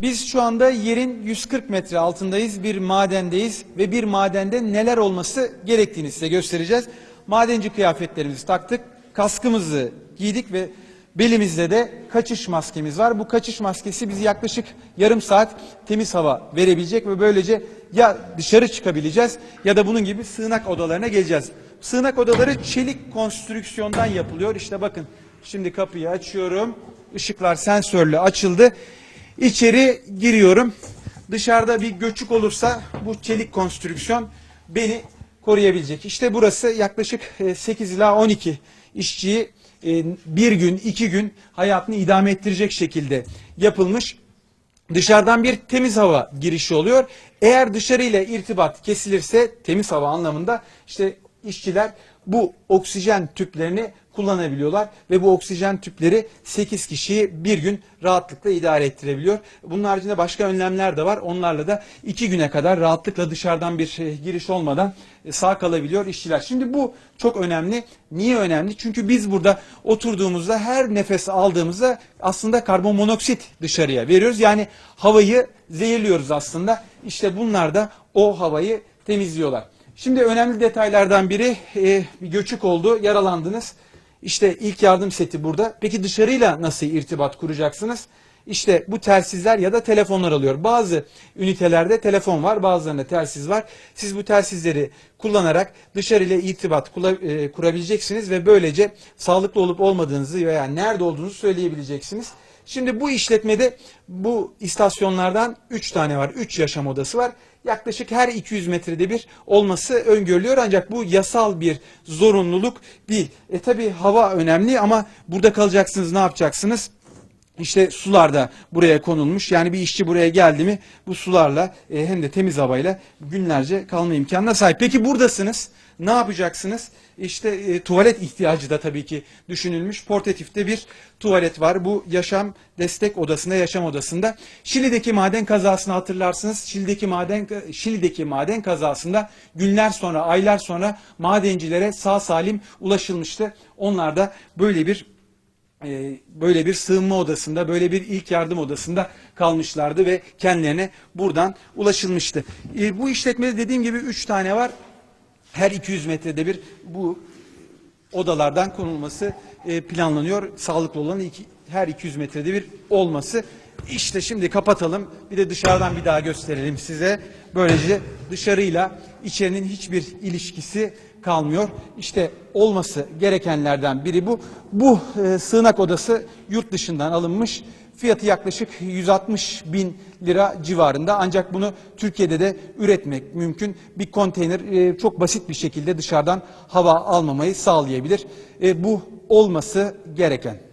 Biz şu anda yerin 140 metre altındayız, bir madendeyiz ve bir madende neler olması gerektiğini size göstereceğiz. Madenci kıyafetlerimizi taktık, kaskımızı giydik ve belimizde de kaçış maskemiz var. Bu kaçış maskesi bizi yaklaşık yarım saat temiz hava verebilecek ve böylece ya dışarı çıkabileceğiz ya da bunun gibi sığınak odalarına geleceğiz. Sığınak odaları çelik konstrüksiyondan yapılıyor. İşte bakın şimdi kapıyı açıyorum. Işıklar sensörlü açıldı. İçeri giriyorum. Dışarıda bir göçük olursa bu çelik konstrüksiyon beni koruyabilecek. İşte burası yaklaşık e, 8 ila 12 işçiyi e, bir gün, iki gün hayatını idame ettirecek şekilde yapılmış. Dışarıdan bir temiz hava girişi oluyor. Eğer dışarıyla irtibat kesilirse temiz hava anlamında işte işçiler bu oksijen tüplerini kullanabiliyorlar ve bu oksijen tüpleri 8 kişiyi bir gün rahatlıkla idare ettirebiliyor. Bunun haricinde başka önlemler de var. Onlarla da 2 güne kadar rahatlıkla dışarıdan bir e, giriş olmadan e, sağ kalabiliyor işçiler. Şimdi bu çok önemli. Niye önemli? Çünkü biz burada oturduğumuzda her nefes aldığımızda aslında karbon monoksit dışarıya veriyoruz. Yani havayı zehirliyoruz aslında. İşte bunlar da o havayı temizliyorlar. Şimdi önemli detaylardan biri e, bir göçük oldu, yaralandınız. İşte ilk yardım seti burada. Peki dışarıyla nasıl irtibat kuracaksınız? İşte bu telsizler ya da telefonlar alıyor. Bazı ünitelerde telefon var, bazılarında telsiz var. Siz bu telsizleri kullanarak dışarıyla irtibat e, kurabileceksiniz ve böylece sağlıklı olup olmadığınızı veya nerede olduğunuzu söyleyebileceksiniz. Şimdi bu işletmede bu istasyonlardan 3 tane var. 3 yaşam odası var. Yaklaşık her 200 metrede bir olması öngörülüyor ancak bu yasal bir zorunluluk değil. E tabi hava önemli ama burada kalacaksınız ne yapacaksınız? İşte sular da buraya konulmuş. Yani bir işçi buraya geldi mi bu sularla e, hem de temiz havayla günlerce kalma imkanına sahip. Peki buradasınız. Ne yapacaksınız? İşte e, tuvalet ihtiyacı da tabii ki düşünülmüş. Portatifte bir tuvalet var. Bu yaşam destek odasında, yaşam odasında. Şili'deki maden kazasını hatırlarsınız. Şili'deki maden Şili'deki maden kazasında günler sonra, aylar sonra madencilere sağ salim ulaşılmıştı. Onlar da böyle bir böyle bir sığınma odasında, böyle bir ilk yardım odasında kalmışlardı ve kendilerine buradan ulaşılmıştı. E, bu işletmede dediğim gibi 3 tane var. Her 200 metrede bir bu odalardan konulması e, planlanıyor. Sağlıklı olan iki, her 200 metrede bir olması. İşte şimdi kapatalım. Bir de dışarıdan bir daha gösterelim size. Böylece dışarıyla içerinin hiçbir ilişkisi kalmıyor. İşte olması gerekenlerden biri bu. Bu e, sığınak odası yurt dışından alınmış. Fiyatı yaklaşık 160 bin lira civarında ancak bunu Türkiye'de de üretmek mümkün. Bir konteyner e, çok basit bir şekilde dışarıdan hava almamayı sağlayabilir. E, bu olması gereken.